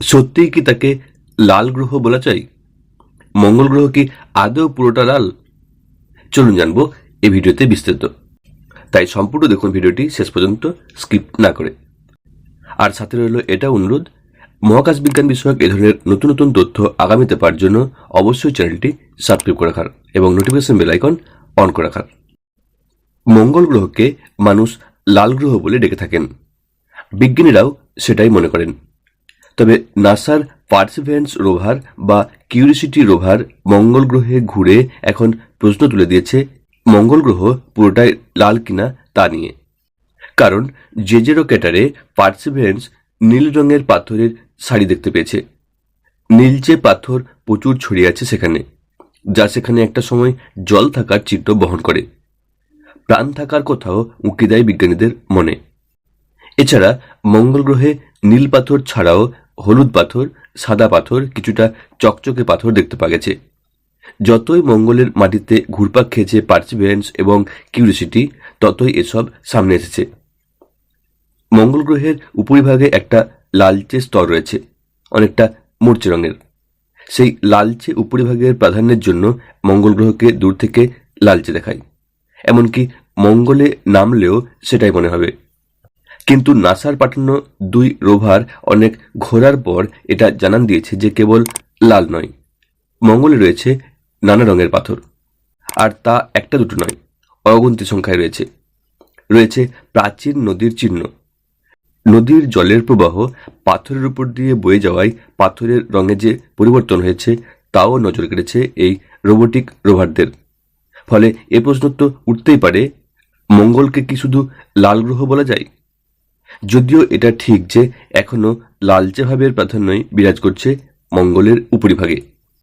সত্যিই কি তাকে লাল গ্রহ বলা চাই? মঙ্গল গ্রহ কি আদৌ পুরোটা লাল? চলুন জানব এই ভিডিওতে বিস্তারিত। তাই সম্পূর্ণ দেখুন ভিডিওটি, শেষ পর্যন্ত স্কিপ না করে। আর সাথে রইল এটা অনুরোধ, মহাকাশ বিজ্ঞান বিষয়ক এ ধরনের নতুন নতুন তথ্য আগামীতে পাওয়ার জন্য অবশ্যই চ্যানেলটি সাবস্ক্রাইব করে রাখার এবং নোটিফিকেশন বেল আইকন অন করে রাখার। মঙ্গল গ্রহকে মানুষ লাল গ্রহ বলে ডেকে থাকেন। বিজ্ঞানীরাও সেটাই মনে করেন। তবে নাসার পার্সিভেন্স রোভার বা কিউরিসিটি রোভার মঙ্গল গ্রহে ঘুরে এখন প্রশ্ন তুলে দিয়েছে, মঙ্গল গ্রহ পুরোটাই লাল কিনা তা নিয়ে। কারণ জেজেরো ক্যাটারে পার্সিভেন্স নীল রঙের পাথরের শাড়ি দেখতে পেয়েছে। নীলচে পাথর প্রচুর ছড়িয়ে আছে সেখানে, যা সেখানে একটা সময় জল থাকার চিত্র বহন করে। প্রাণ থাকার কোথাও উঁকি দেয় বিজ্ঞানীদের মনে। এছাড়া মঙ্গল গ্রহে নীল পাথর ছাড়াও হলুদ পাথর, সাদা পাথর, কিছুটা চকচকে পাথর দেখতে পাওয়া গেছে। যতই মঙ্গলের মাটিতে ঘুরপাক খেয়েছে পার্সিভিয়ারেন্স এবং কিউরিসিটি, ততই এসব সামনে এসেছে। মঙ্গল গ্রহের উপরিভাগে একটা লালচে স্তর রয়েছে, অনেকটা মূর্চে রঙের। সেই লালচে উপরিভাগের প্রাধান্যের জন্য মঙ্গল গ্রহকে দূর থেকে লালচে দেখায়। এমনকি মঙ্গলে নামলেও সেটাই মনে হবে। কিন্তু নাসার পাঠানো দুই রোভার অনেক ঘোরার পর এটা জানান দিয়েছে যে কেবল লাল নয়, মঙ্গলে রয়েছে নানা রঙের পাথর। আর তা একটা দুটো নয় অগন্তি সংখ্যায় রয়েছে। রয়েছে প্রাচীন নদীর চিহ্ন। নদীর জলের প্রবাহ পাথরের উপর দিয়ে বয়ে যাওয়ায় পাথরের রঙে যে পরিবর্তন হয়েছে, তাও নজর কেড়েছে এই রোবোটিক রোভারদের। ফলে এ প্রশ্ন তো উঠতেই পারে, মঙ্গলকে কি শুধু লাল গ্রহ বলা যায়? যদিও এটা ঠিক যে এখনও লালচে ভাবের প্রাধান্যই বিরাজ করছে মঙ্গলের উপরিভাগে।